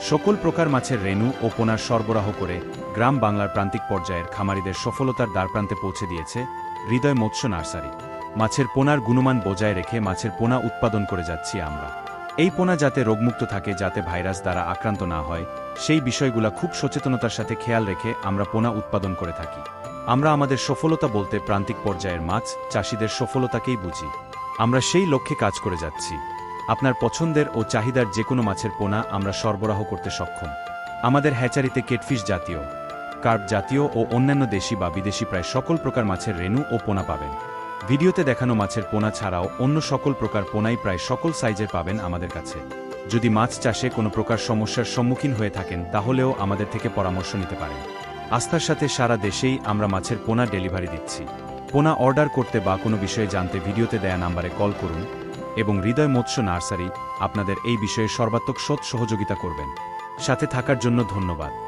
সকল প্রকার মাছের রেণু ও পোনার সরবরাহ করে গ্রাম বাংলার প্রান্তিক পর্যায়ের খামারিদের সফলতার দ্বারপ্রান্তে পৌঁছে দিয়েছে হৃদয় মৎস্য নার্সারি। মাছের পোনার গুণমান বজায় রেখে মাছের পোনা উৎপাদন করে যাচ্ছি আমরা। এই পোনা যাতে রোগমুক্ত থাকে, যাতে ভাইরাস দ্বারা আক্রান্ত না হয়, সেই বিষয়গুলা খুব সচেতনতার সাথে খেয়াল রেখে আমরা পোনা উৎপাদন করে থাকি। আমরা আমাদের সফলতা বলতে প্রান্তিক পর্যায়ের মাছ চাষিদের সফলতাকেই বুঝি। আমরা সেই লক্ষ্যে কাজ করে যাচ্ছি। আপনার পছন্দের ও চাহিদার যে কোনো মাছের পোনা আমরা সরবরাহ করতে সক্ষম। আমাদের হ্যাচারিতে কেটফিশ জাতীয়, কার্প জাতীয় ও অন্যান্য দেশি বা বিদেশি প্রায় সকল প্রকার মাছের রেণু ও পোনা পাবেন। ভিডিওতে দেখানো মাছের পোনা ছাড়াও অন্য সকল প্রকার পোনাই প্রায় সকল সাইজের পাবেন আমাদের কাছে। যদি মাছ চাষে কোনো প্রকার সমস্যার সম্মুখীন হয়ে থাকেন, তাহলেও আমাদের থেকে পরামর্শ নিতে পারেন। আস্থার সাথে সারা দেশেই আমরা মাছের পোনা ডেলিভারি দিচ্ছি। পোনা অর্ডার করতে বা কোনো বিষয়ে জানতে ভিডিওতে দেয়া নাম্বারে কল করুন। এবং হৃদয় মৎস্য নার্সারি আপনাদের এই বিষয়ে সর্বাত্মক সৎ সহযোগিতা করবেন। সাথে থাকার জন্য ধন্যবাদ।